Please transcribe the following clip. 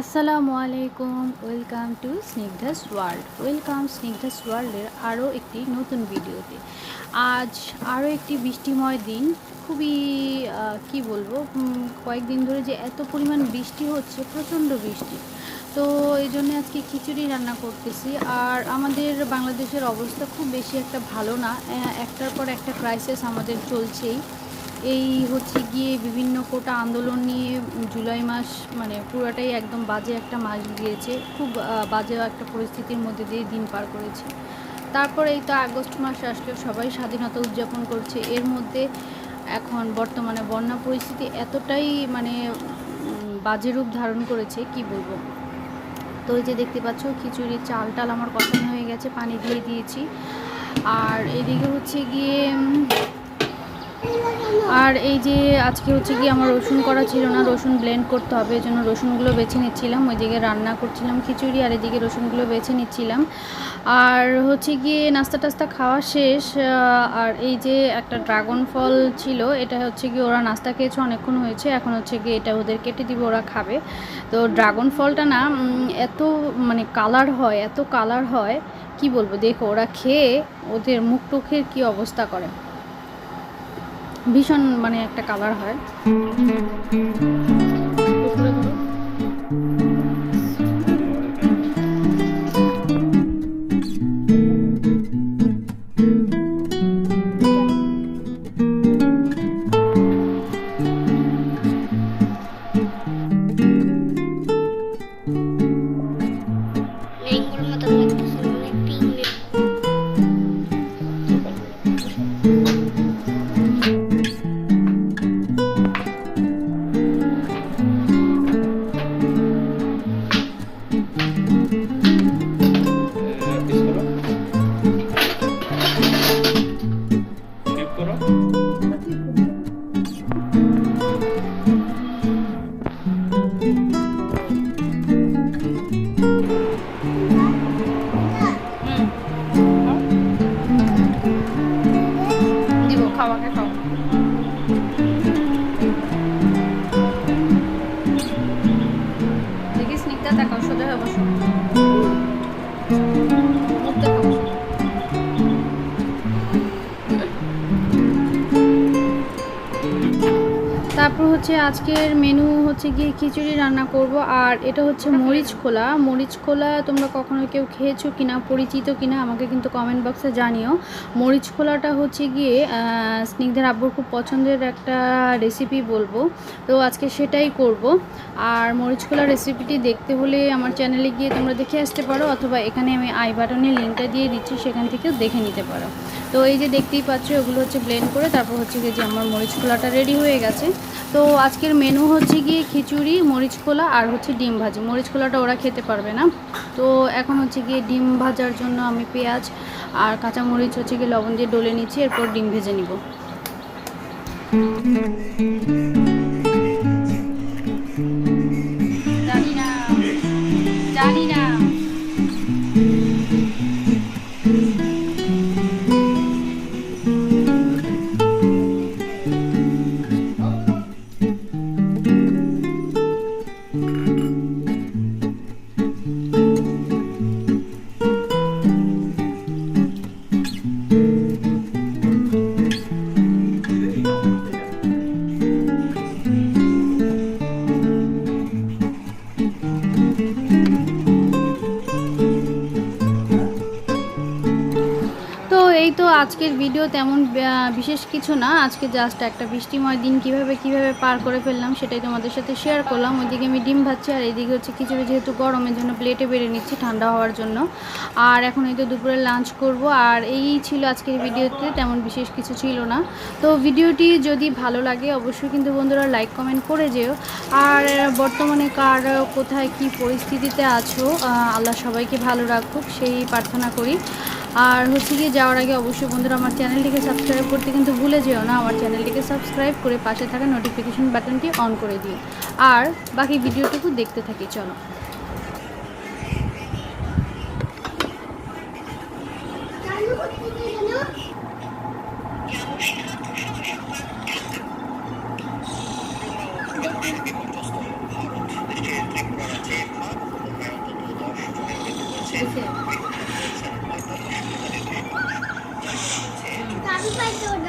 আসসালামু আলাইকুম, welcome to Snigdha's world. Welcome Snigdha's ওয়ার্ল্ডের আরও একটি নতুন ভিডিওতে। আজ আরও একটি বৃষ্টিময় দিন, খুবই কি বলব কয়েকদিন ধরে যে এত পরিমাণ বৃষ্টি হচ্ছে, প্রচণ্ড বৃষ্টি। তো এই জন্য আজকে খিচুড়ি রান্না করতেছি। আর আমাদের বাংলাদেশের অবস্থা খুব বেশি একটা ভালো না একটার পর একটা ক্রাইসিস আমাদের চলছেই। এই হচ্ছে গিয়ে বিভিন্ন কোটা আন্দোলন নিয়ে জুলাই মাস মানে পুরোটাই একদম বাজে একটা মাস গিয়েছে। খুব বাজে একটা পরিস্থিতির মধ্যে দিয়ে দিন পার করেছে। তারপরে এই তো আগস্ট মাস আসলে সবাই স্বাধীনতা উদযাপন করছে। এর মধ্যে এখন বর্তমানে বন্যা পরিস্থিতি এতটাই মানে বাজে রূপ ধারণ করেছে, কি বলব? তো এই যে দেখতে পাচ্ছ খিচুড়ি চাল টাল আমার কষানো হয়ে গেছে, পানি দিয়ে দিয়েছি। আর এদিকে হচ্ছে গিয়ে আর এই যে আজকে হচ্ছে কি আমার রসুন করা ছিল না, রসুন ব্লেন্ড করতে হবে এই জন্য রসুনগুলো বেছে নিচ্ছিলাম। ওইদিকে রান্না করছিলাম খিচুড়ি আর এদিকে রসুনগুলো বেছে নিচ্ছিলাম। আর হচ্ছে গিয়ে নাস্তা টাস্তা খাওয়া শেষ আর এই যে একটা ড্রাগন ফল ছিল, এটা হচ্ছে কি ওরা নাস্তা খেয়েছে, অনেকক্ষণ হয়েছে। এখন হচ্ছে গিয়ে এটা ওদের কেটে দিবে, ওরা খাবে। তো ড্রাগন ফলটা না এত মানে কালার হয়, এত কালার হয়, কি বলব? দেখো, ওরা খেয়ে ওদের মুখ টুখের কি অবস্থা করে? ভীষণ মানে একটা কালার হয়। ম্যাঙ্গোর হচ্ছে আজকের মেনু হচ্ছে গিয়ে খিচুড়ি রান্না করব, আর এটা হচ্ছে মরিচ খোলা। মরিচ খোলা তোমরা কখনো কেউ খেয়েছো কিনা, পরিচিত কিনা, আমাকে কিন্তু কমেন্ট বক্সে জানিও। মরিচ খোলাটা হচ্ছে গিয়ে স্নিগ্ধার আব্বুর খুব পছন্দের একটা রেসিপি বলব। তো আজকে সেটাই করব। আর মরিচ খোলা রেসিপিটি দেখতে হলে আমার চ্যানেলে গিয়ে তোমরা দেখে আসতে পারো, অথবা এখানে আমি আই বাটনে লিঙ্কটা দিয়ে দিচ্ছি, সেখান থেকেও দেখে নিতে পারো। তো এই যে দেখতেই পাচ্ছ ওগুলো হচ্ছে ব্লেন্ড করে, তারপর হচ্ছে গিয়ে যে আমার মরিচ খোলাটা রেডি হয়ে গেছে। তো আজকের মেনু হচ্ছে গিয়ে খিচুড়ি, মরিচ খোলা আর হচ্ছে ডিম ভাজি। মরিচ খোলাটা ওরা খেতে পারবে না। তো এখন হচ্ছে গিয়ে ডিম ভাজার জন্য আমি পেঁয়াজ আর কাঁচা মরিচ হচ্ছে গিয়ে লবণ দিয়ে ডলে নিচ্ছি, এরপর ডিম ভেজে নিব। এই তো আজকের ভিডিও তেমন বিশেষ কিছু না। আজকে জাস্ট একটা বৃষ্টিময় দিন, কীভাবে কীভাবে পার করে ফেললাম সেটাই তোমাদের সাথে শেয়ার করলাম। ওইদিকে আমি ডিম ভাজছি আর এইদিকে হচ্ছে খিচুড়ি যেহেতু গরমের জন্য প্লেটে বেড়ে নিচ্ছি ঠান্ডা হওয়ার জন্য। আর এখন এই তো দুপুরে লাঞ্চ করব। আর এই ছিল আজকের ভিডিওতে তেমন বিশেষ কিছু ছিল না। তো ভিডিওটি যদি ভালো লাগে, অবশ্যই কিন্তু বন্ধুরা লাইক কমেন্ট করে যেও। আর বর্তমানে কার, কোথায়, কি পরিস্থিতিতে আছো আল্লাহ সবাইকে ভালো রাখুক, সেই প্রার্থনা করি। আর হচ্ছে গিয়ে যাওয়ার আগে অবশ্যই বন্ধুরা আমার চ্যানেলটিকে সাবস্ক্রাইব করতে কিন্তু ভুলে যেও না, আমার চ্যানেলটিকে সাবস্ক্রাইব করে পাশে থাকা নোটিফিকেশন বাটনটি অন করে দিও। আর বাকি ভিডিওটুকু দেখতে থাকি, চলো। my door.